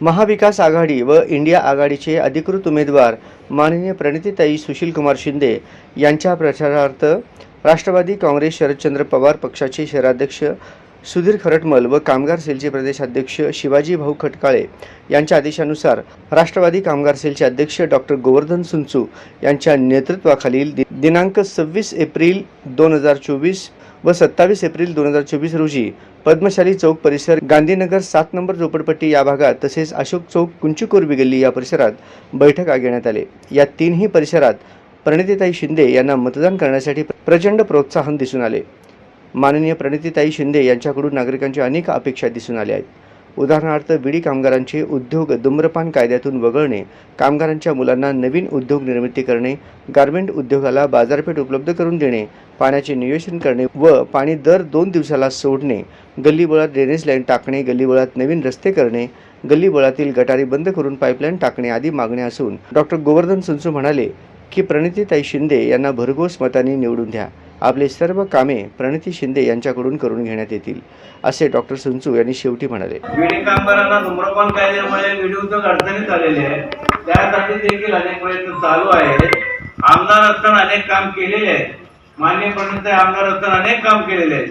महाविकास आघाडी व इंडिया आघाडीचे अधिकृत उमेदवार माननीय प्रणितीताई सुशीलकुमार शिंदे यांच्या प्रचारार्थ राष्ट्रवादी काँग्रेस शरदचंद्र पवार पक्षाचे शहराध्यक्ष सुधीर खरटमल व कामगार सेलचे प्रदेशाध्यक्ष शिवाजी भाऊ खटकाळे यांच्या आदेशानुसार राष्ट्रवादी कामगार सेलचे अध्यक्ष डॉक्टर गोवर्धन सुंचू यांच्या नेतृत्वाखालील दि- दिनांक सव्वीस एप्रिल दोन हजार चोवीस व सत्तावीस एप्रिल दोन हजार चोवीस रोजी पद्मशाली चौक परिसर गांधीनगर सात नंबर झोपडपट्टी या भागात तसेच अशोक चौक कुंचुकोरबी गल्ली या परिसरात बैठक घेण्यात आले. या तीनही परिसरात प्रणितीताई शिंदे यांना मतदान करण्यासाठी प्रचंड प्रोत्साहन दिसून आले. माननीय प्रणितीताई शिंदे यांच्याकडून नागरिकांच्या अनेक अपेक्षा दिसून आल्या आहेत. उदाहरणार्थ विडी कामगारांचे उद्योग धूम्रपान कायद्यातून वगळणे कामगारांच्या मुलांना नवीन उद्योग निर्मिती करणे गारमेंट उद्योगाला बाजारपेठ उपलब्ध करून देणे पाण्याचे नियोजन करणे व पाणी दर दोन दिवसाला सोडणे गल्लीबोळात ड्रेनेज लाईन टाकणे गल्लीबोळात नवीन रस्ते करणे गल्लीबोळातील गटारी बंद करून पाईपलाईन टाकणे आदी मागण्या असून डॉक्टर गोवर्धन सुंचू म्हणाले की प्रणितीताई शिंदे यांना भरघोस मतांनी निवडून द्या. आपले सर्व कामे प्रणिती शिंदे यांच्याकडून करून घेण्यात येतील असे डॉक्टर सुंचू यांनी शेवटी म्हणाले. विडी कामगारांना धूम्रपान कायद्यामुळे विडी उद्योग अडचणीत आलेले आहे. त्यासाठी देखील अनेक प्रयत्न चालू आहेत. आमदार असताना अनेक काम केलेले आहेत. मान्य प्रणित आमदार असताना अनेक काम केलेले आहेत.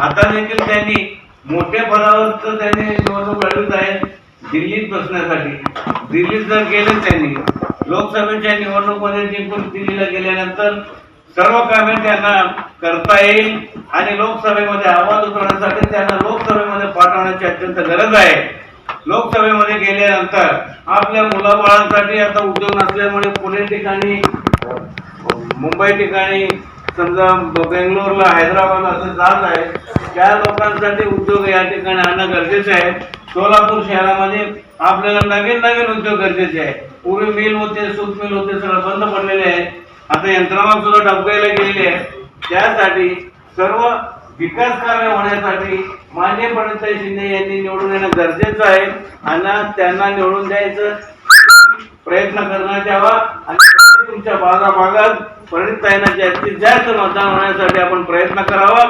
आता देखील त्यांनी मोठ्या पदावर तर त्यांनी निवडणूक लढवत आहे. दिल्लीत बसण्यासाठी. दिल्लीत जर गेले त्यांनी लोकसभेच्या निवडणूकमध्ये जिंकून दिल्लीला गेल्यानंतर सर्व कामे त्यांना करता येईल आणि लोकसभेमध्ये आवाज उठवण्यासाठी त्यांना लोकसभेमध्ये पाठवण्याची अत्यंत गरज आहे. लोकसभेमध्ये गेल्यानंतर आपल्या मुलाबाळांसाठी आता उद्योग नसल्यामुळे पुणे ठिकाणी मुंबई ठिकाणी समजा बेंगलोरला हैदराबादला असं जात आहे त्या लोकांसाठी उद्योग या ठिकाणी आणणं गरजेचं आहे. सोलापूर शहरामध्ये आपल्याला नवीन नवीन उद्योग गरजेचे आहे. पूर्वी मिल होते सूत मिल होते सगळं बंद पडलेले आहे. आता यंत्रणा सुद्धा डबकायला गेलेली आहे. त्यासाठी सर्व विकास कार्य होण्यासाठी मान्य पंडित शिंदे यांनी निवडून येणं गरजेचं आहे आणि त्यांना निवडून द्यायचं प्रयत्न करण्यात यावा आणि तुमच्या भागा भागात पंडिताईंना जास्तीत जास्त मतदान होण्यासाठी आपण प्रयत्न करावा.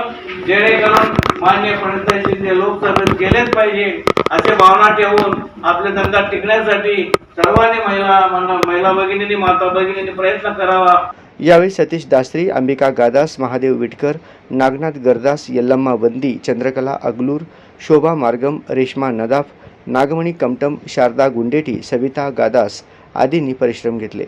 जेणेकरून मान्य पंडिताई शिंदे लोकसभेत गेलेच पाहिजे असे भावना ठेवून आपले धंदा टिकण्यासाठी सर्वांनी महिला महिला भगिनींनी माता भगिनींनी प्रयत्न करावा. यावेळी सतीश दासरी अंबिका गादास महादेव विटकर नागनाथ गरदास यल्लम्मा वंदी चंद्रकला अगलूर शोभा मार्गम रेश्मा नदाफ नागमणी कमटम शारदा गुंडेटी सविता गादास आदींनी परिश्रम घेतले.